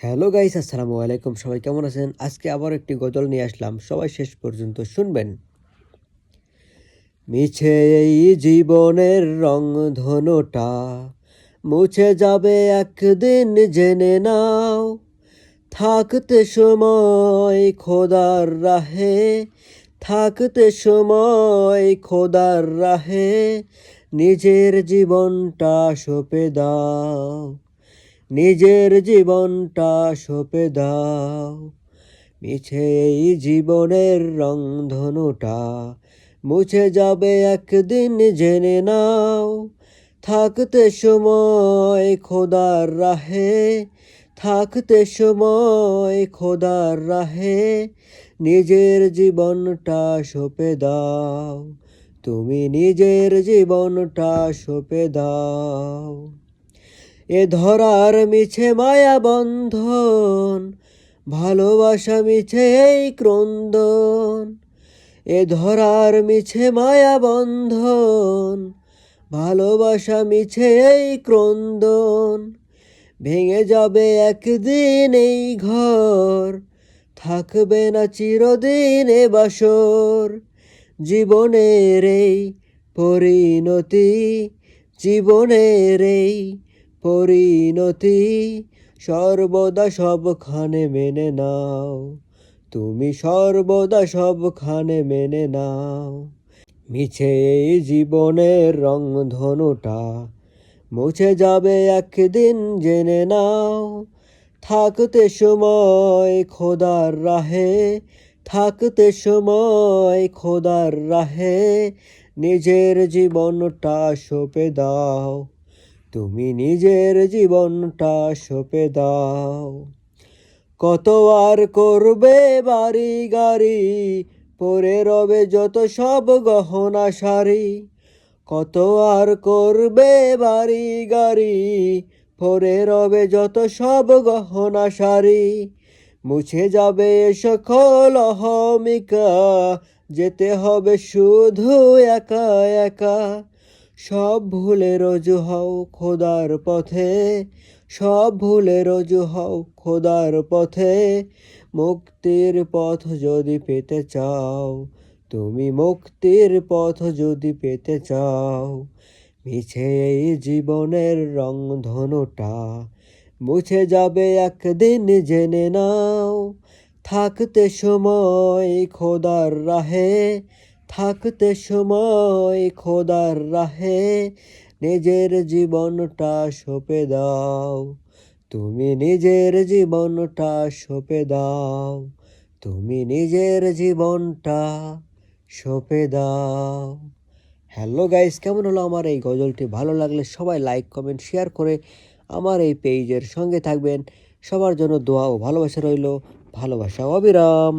Hello guys, আসসালামু আলাইকুম। সবাই কেমন আছেন? আজকে আবার একটি গজল নিয়ে আসলাম। সবাই শেষ পর্যন্ত শুনবেন। মিছে এই জীবনের রং ধনুটা মুছে যাবে একদিন, জেনে নাও। থাকতে সময় খোদার রাহে, থাকতে সময় খোদার রাহে, নিজের জীবনটা সঁপে দাও। নিজের জীবনটা সঁপে দাও। মিছে এই জীবনের রংধনুটা মুছে যাবে একদিন, জেনে নাও। থাকতে সময় খোদার রাহে, থাকতে সময় খোদার রাহে, নিজের জীবনটা সঁপে দাও। তুমি নিজের জীবনটা সঁপে দাও। এ ধরার মিছে মায়া বন্ধন, ভালোবাসা মিছে এই ক্রন্দন। এ ধরার মিছে মায়া বন্ধন, ভালোবাসা মিছে এই ক্রন্দন। ভেঙে যাবে একদিন এই ঘর, থাকবে না চিরদিন এ বাসর। জীবনের এই পরিণতি, জীবনের এই পরিণতি, সর্বদা সবখানে মেনে নাও। তুমি সর্বদা সবখানে মেনে নাও। মিছে এই জীবনের রং ধনুটা মুছে যাবে একদিন জেনে নাও। থাকতে সময় খোদার রাহে, থাকতে সময় খোদার রাহে, নিজের জীবনটা সঁপে দাও। তুমি নিজের জীবনটা সঁপে দাও। কত আর করবে বাড়ি গাড়ি, পরে রবে যত সব গহনা শাড়ি। কত আর করবে বাড়ি গাড়ি, পরে রবে যত সব গহনা শাড়ি। মুছে যাবে সকল অহমিকা, যেতে হবে শুধু একা একা। সব ভুলে রজু হও খোদার পথে, সব ভুলে রজু হও খোদার পথে। মুক্তির পথ যদি পেতে চাও, তুমি মুক্তির পথ যদি পেতে চাও, মিছে এই জীবনের রং ধনুটা মুছে যাবে একদিন জেনে নাও। থাকতে সময় খোদার রাহে থাকতে সময় খোদার রাহে, নিজের জীবনটা সঁপে দাও। তুমি নিজের জীবনটা সঁপে দাও, তুমি নিজের জীবনটা সঁপে দাও। হ্যালো গাইস, কেমন হলো আমার এই গজলটি? ভালো লাগলে সবাই লাইক, কমেন্ট, শেয়ার করে আমার এই পেজের সঙ্গে থাকবেন। সবার জন্য দোয়া ও ভালোবাসা রইল। ভালোবাসা অবিরাম